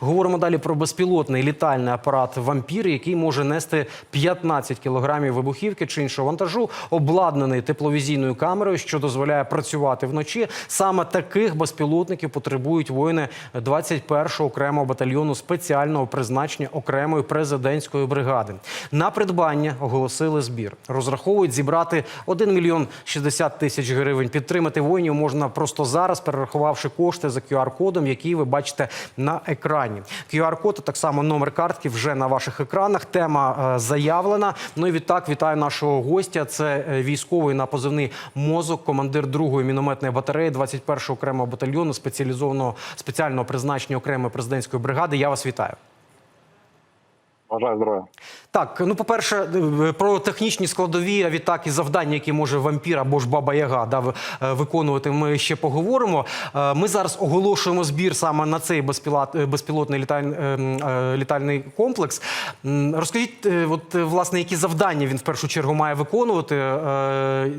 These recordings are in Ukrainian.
Говоримо далі про безпілотний літальний апарат вампір, який може нести 15 кілограмів вибухівки чи іншого вантажу, обладнаний тепловізійною камерою, що дозволяє працювати вночі. Саме таких безпілотників потребують воїни 21-го окремого батальйону спеціального призначення окремої президентської бригади. На придбання оголосили збір. Розраховують зібрати 1 мільйон 60 тисяч гривень. Підтримати воїнів можна просто зараз, перерахувавши кошти за QR-кодом, який ви бачите на екрані. QR-код, так само номер картки вже на ваших екранах. Тема е, заявлена. Ну і відтак вітаю нашого гостя. Це е, військовий на позивний мозок, командир другої мінометної батареї 21-го окремого батальйону спеціалізованого спеціального призначення окремої президентської бригади. Я вас вітаю. Бажаю здоров'я. Так, ну по-перше, е, про технічні складові, відтак і завдання, які може вампір або ж баба Яга да, е, виконувати, ми ще поговоримо. Е, Ми зараз оголошуємо збір саме на цей безпілот, безпілотний літаль- м, е, літальний комплекс. Розкажіть, от власне, які завдання він в першу чергу має виконувати,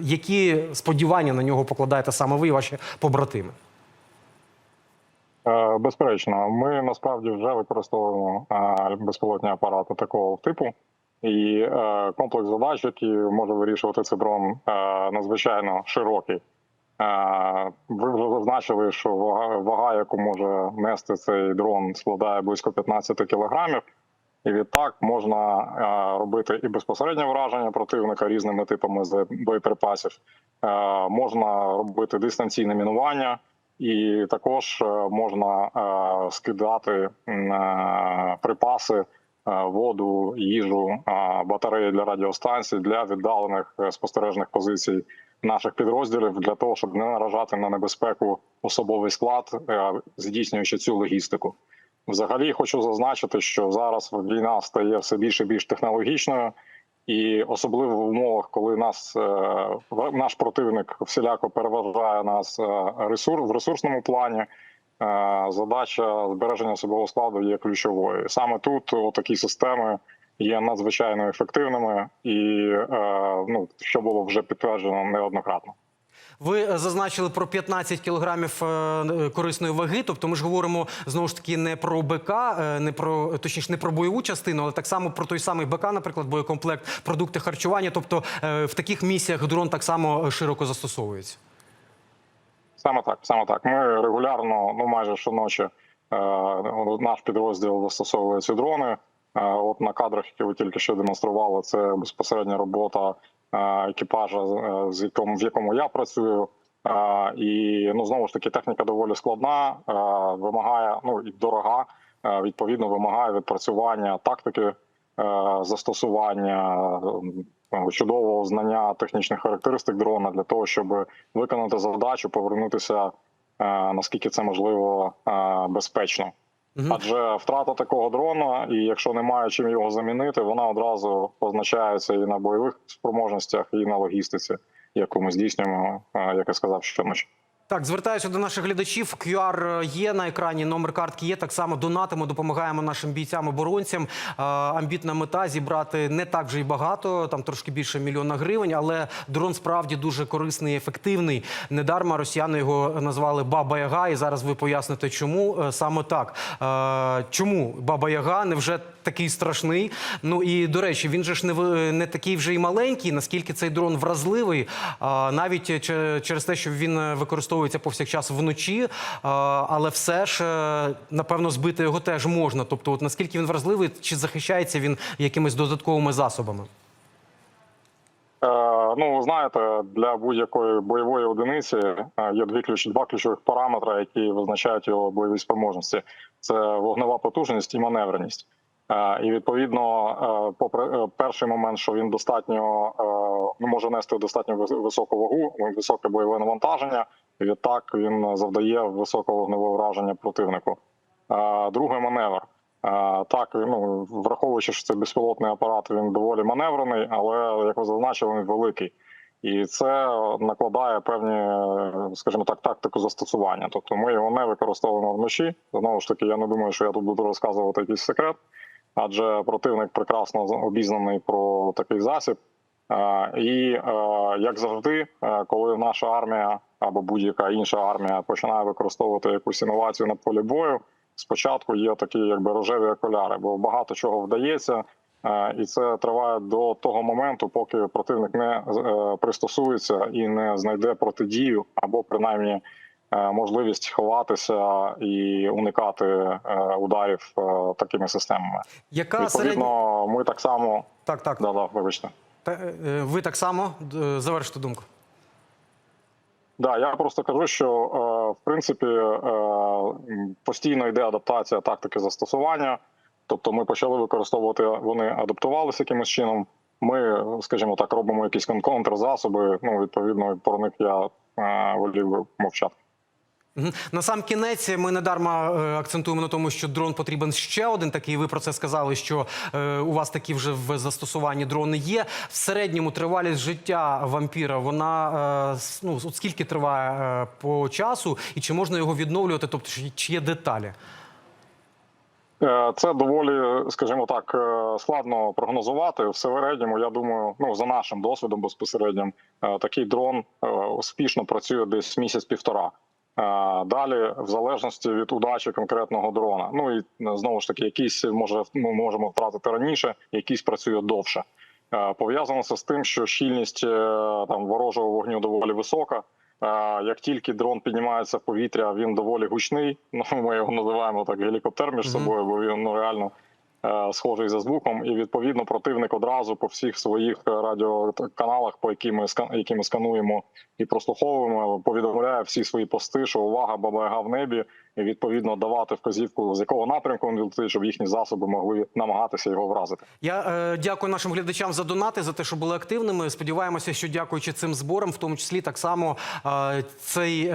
які сподівання на нього покладаєте саме ви і ваші побратими? Е, Безперечно, ми насправді вже використовуємо е, безпілотні апарати такого типу, і е, комплекс задач, які може вирішувати цей дрон, надзвичайно широкий. Ви вже зазначили, що вага, яку може нести цей дрон, складає близько 15 кілограмів. І відтак можна робити і безпосереднє враження противника різними типами боєприпасів, можна робити дистанційне мінування, і також е, можна е, скидати е, припаси, воду, їжу, батареї для радіостанцій для віддалених спостережних позицій наших підрозділів для того, щоб не наражати на небезпеку особовий склад, здійснюючи цю логістику. Взагалі хочу зазначити, що зараз війна стає все більше і більш технологічною, і особливо в умовах, коли нас е, наш противник всіляко переважає нас е, в ресурсному плані. е, Задача збереження особового складу є ключовою. Саме тут такі системи є надзвичайно ефективними, і ну що було вже підтверджено неоднократно. Ви е, зазначили про 15 кілограмів е, корисної ваги. Тобто, ми ж говоримо знову ж таки не про БК, е, не про точніше, не про бойову частину, але так само про той самий БК, наприклад, боєкомплект, продукти харчування. Тобто е, в таких місіях дрон так само широко застосовується. Саме так, саме так. Ми регулярно, ну майже щоночі, е, наш підрозділ застосовує ці дрони. Е, От на кадрах, які ви тільки що демонстрували, це безпосередня робота е, екіпажа, е, з якому в якому я працюю. Е, І ну знову ж таки техніка доволі складна, е, вимагає ну і дорога. е, Відповідно, вимагає відпрацювання тактики е, застосування е, чудового знання технічних характеристик дрона для того, щоб виконати завдачу, повернутися е, наскільки це можливо е, Адже втрата такого дрона, і якщо немає чим його замінити, вона одразу позначається і на бойових спроможностях, і на логістиці, яку ми здійснюємо, як я сказав, щоночі. Так, звертаюся до наших глядачів. QR є на екрані, номер картки є. Так само донатимо, допомагаємо нашим бійцям оборонцям. Е, Амбітна мета зібрати не так вже й багато, там трошки більше мільйона гривень, але дрон справді дуже корисний і ефективний. Недарма росіяни його назвали Баба Яга, і зараз ви поясните, чому Е, саме так. Е, Чому Баба Яга невже такий страшний? Ну і до речі, він же ж не не такий вже й маленький. Наскільки цей дрон вразливий, навіть через те, що він е, використовується повсякчас вночі, але все ж е, напевно збити його теж можна. Тобто, от наскільки він вразливий, чи захищається він якимись додатковими засобами? Е, Ну, знаєте, для будь-якої бойової одиниці е, є дві ключ, два ключових параметри, які визначають його бойові спроможності: це вогнева потужність і маневреність. Е, І відповідно, е, попри е, перший момент, що він достатньо е, ну, може нести достатньо вис- високу вагу, високе бойове навантаження. Відтак він завдає високого вогневого враження противнику. Другий маневр. Так, ну враховуючи, що це безпілотний апарат, він доволі маневрений, але як ви зазначили, він великий. І це накладає певні, скажімо так, тактику застосування. Тобто ми його не використовуємо вночі. Знову ж таки, я не думаю, що я тут буду розказувати якийсь секрет, адже противник прекрасно обізнаний про такий засіб. І е, як завжди, е, коли наша армія або будь-яка інша армія починає використовувати якусь інновацію на полі бою, спочатку є такі якби рожеві окуляри, бо багато чого вдається, е, і це триває до того моменту, поки противник не е, пристосується і не знайде протидію, або принаймні е, можливість ховатися і уникати ударів такими системами. Яка середня... Відповідно, ми так само Так, так. да, да, вибачте. Та, Ви так само завершите думку. Да, я просто кажу, що е, в принципі е, постійно йде адаптація тактики застосування. Тобто, ми почали використовувати, вони адаптувалися якимось чином. Ми, скажімо так, робимо якісь кон- контрзасоби. Ну, відповідно, про них я е, волів мовчати. На сам кінець ми недарма е, акцентуємо на тому, що дрон потрібен ще один такий. Ви про це сказали, що е, у вас такі вже в застосуванні дрони є. В середньому тривалість життя вампіра вона е, ну от скільки триває по часу, і чи можна його відновлювати? Тобто, чи- є деталі? Це доволі, скажімо так, складно прогнозувати. В середньому, я думаю, ну за нашим досвідом безпосереднім, такий дрон успішно працює десь місяць-півтора. Е, Далі, в залежності від удачі конкретного дрона. Ну і е, знову ж таки, якісь може ми можемо втратити раніше, якісь працює довше. Е, Пов'язано це з тим, що щільність там ворожого вогню доволі висока. Як тільки дрон піднімається в повітря, він доволі гучний. Ну ми його називаємо так гелікоптер між собою, бо він ну реально схожий за звуком. І відповідно противник одразу по всіх своїх е, радіоканалах, по які ми які ми скануємо і прослуховуємо, повідомляє всі свої пости, що увага бабага в небі, відповідно давати вказівку, з якого напрямку він летить, щоб їхні засоби могли намагатися його вразити. Я е, дякую нашим глядачам за донати, за те, що були активними. Сподіваємося, що дякуючи цим зборам, в тому числі так само е, цей е,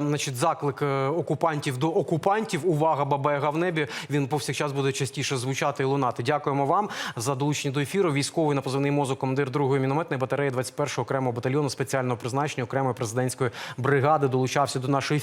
значить, заклик е, окупантів до окупантів. Увага, бабаяга в небі. Він повсякчас буде частіше звучати і лунати. Дякуємо вам за долучення до ефіру. Військовий на позивний мозок, командир другої мінометної батареї 21-го окремого батальйону спеціального призначення окремої президентської бригади долучався до нашої ефіру.